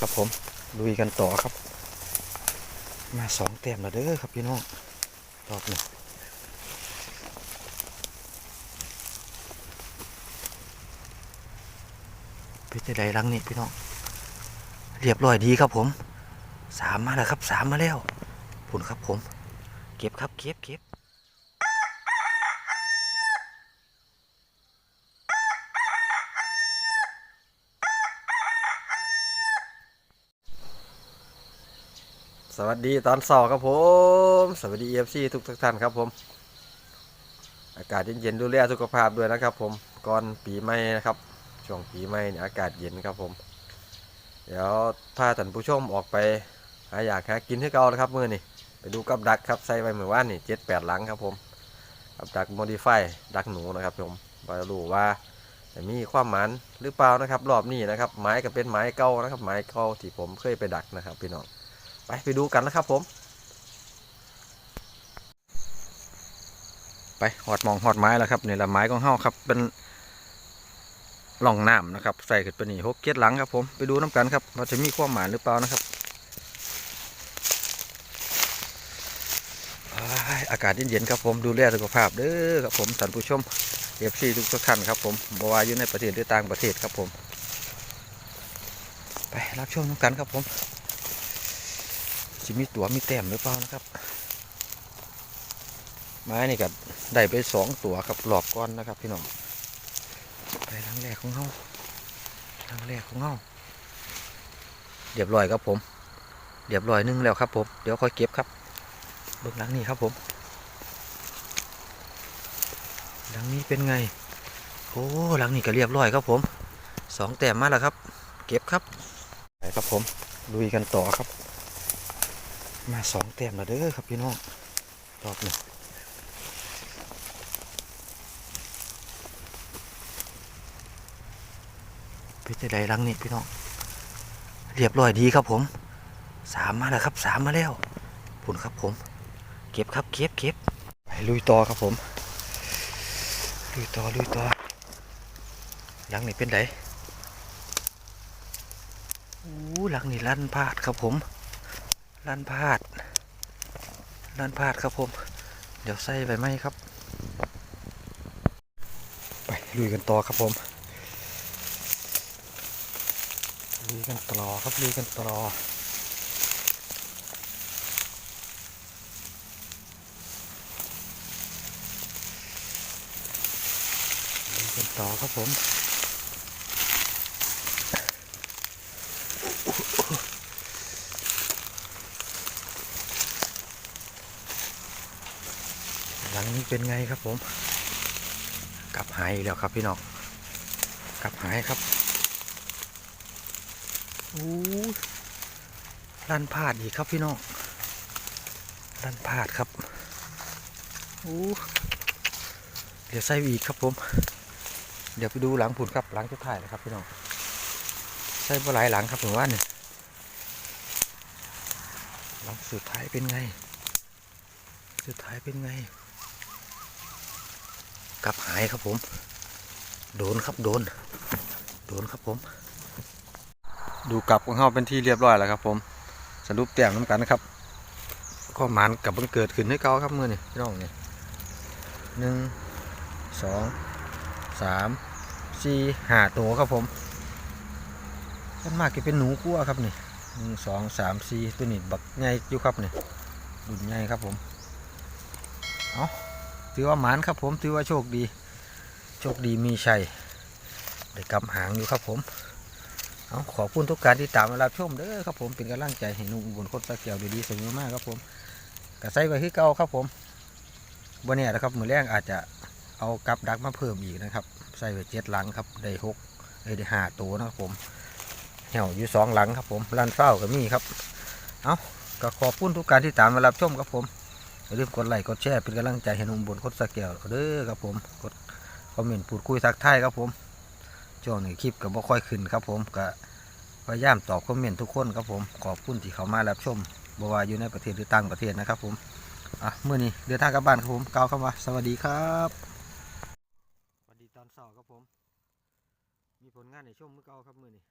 ครับผมลุยกันต่อครับ มาสองเต็มแล้วเด้อครับพี่น้องรอบหนึ่งเป็นจะได้รังนี่พี่น้อง เรียบร้อยดีครับผมสามมาแล้วครับสามมาแล้วผุนครับผม เก็บครับเก็บเก็บ สวัสดีตอนสอบครับผม สวัสดีเอฟซีทุกท่านครับผม อากาศเย็นๆดูแลสุขภาพด้วยนะครับผมก่อนปีใหม่นะครับ ช่วงปีใหม่เนี่ยอากาศเย็นครับผม เดี๋ยวพาท่านผู้ชมออกไปหาอยากหากินให้เก่านะครับมือนี่ไปดูกับดักครับใส่ไว้เหมือนว่านี่เจ็ดแปดหลังครับผมกับดักโมดิฟายดักหนูนะครับผมมาดูว่าจะมีความหมันหรือเปล่านะครับ รอบนี้นะครับไม้ก็เป็นไม้เก่านะครับไม้เก่าที่ผมเคยไปดักนะครับพี่น้อง ไปไปดูกันนะครับผม ไปหอดมองหอดไม้แล้วครับนี่ละไม้ของเฮาครับเป็นล่องน้ำนะครับใส่ขึ้นไปนี่หกเกียรหลังครับผมไปดูน้ำกันครับว่าจะมีความหมายหรือเปล่านะครับอากาศเย็นๆครับผมดูแลสุขภาพเด้อครับผมท่านผู้ชมเอฟซีทุกท่านครับผมบวาอยู่ในประเทศหรือต่างประเทศครับผม ไปรับชมน้ำกันครับผม จะมีตัวมีแต้มหรือเปล่านะครับ ไม้นี่ก็ได้ไปสองตัวครับหลอบก้อนนะครับ พี่น้องไปทางแรกของเฮาทางแรกของเฮาเรียบร้อยครับผมเรียบร้อยหนึงแล้วครับผมเดี๋ยวค่อยเก็บครับเบื้องหลังนี้ครับผมหลังนี้เป็นไงโอ้หลังนี้ก็เรียบร้อยครับผมสองแต้มมาแล้วครับ เก็บครับไปครับผมลุยกันต่อครับ มาสองแต้มแล้วเด้อครับพี่น้องรอบหนึ่งเป็นจะได้รังนี่พี่น้อง เรียบร้อยดีครับผมสามมาแล้วครับสามมาแล้วผุนครับผม เก็บครับเก็บเก็บไปลุยต่อครับผม ลุยต่อลุยต่อหลังนี่เป็นไดอู้หลังนี่ลั่นพลาดครับผม ลั่นพาดลั่นพาดครับผม เดี๋ยวใส่ไปไหมครับ ไปลุยกันต่อครับผมลุยกันต่อครับลุยกันต่อลุยกันต่อครับผม งนี้เป็นไงครับผม กลับหายแล้วครับพี่น้องกลับหายครับโอ้ลันพาดอีกครับพี่น้องลันพาดครับโอ้เดี๋ยวใส่อีกครับผม เดี๋ยวไปดูหลังผุนครับหลังจะถ่ายนะครับพี่น้องใส่ปหลายหลังครับผมว่าเนี่ยหลังสุดท้ายเป็นไง สุดท้ายเป็นไง กลับหายครับผม โดนครับโดน โดนครับผม ดูกลับของเขาเป็นที่เรียบร้อยแล้วครับ ผม สรุปแต้มน้ำกันนะครับก็หมันกับบังเกิดขึ้นให้เก่าครับมือนี่พี่น้องนี่หนึ่งสองสามสี่ห้าตัวครับผมมันมากจะเป็นหนูกั้วครับนี่หนึ่งสองสามสี่ตัวนี้บักใหญ่อยู่ครับนี่ดุนใหญ่ครับผม เอา ถือว่าหมานครับผมถือว่าโชคดี โชคดีมีชัยได้กำหางอยู่ครับผมเอาขอบคุณทุกการที่ตามมารับชมเด้อครับผมเป็นกำลังใจให้นุ่มอุบลโคตรสักเกี่ยวดีๆสมอมากครับผมกระใส่ไว้ที่เก่าครับผมวันนี้นะครับมือแรกอาจจะเอากับดักมาเพิ่มอีกนะครับใส่ไว้เจ็ดหลังครับได้หกได้ห้าตัวนะครับผมเหี่ยวอยู่สองหลังครับผมลันเฝ้าก็มีครับเอาก็ขอบคุณทุกการที่ตามมารับชมครับผม อย่าลืมกดไลค์กดแชร์เป็นกำลังใจให้นุ่มอุบลโคตรสักเกี่ยวเด้อครับผมกดคอมเมนต์พูดคุยทักทายครับผมช่วงนี้คลิปก็บ่ค่อยขึ้นครับผมก็พยายามตอบคอมเมนต์ทุกคนครับผมขอบคุณที่เขามารับชมบว่าอยู่ในประเทศหรือต่างประเทศนะครับผมอะเมื่อนี้เดินทางกลับบ้านครับผมกล่าวคำว่าสวัสดีครับสวัสดีตอนเช้าครับผม มีผลงานในช่วงมื้อเก่าครับมื่อนี้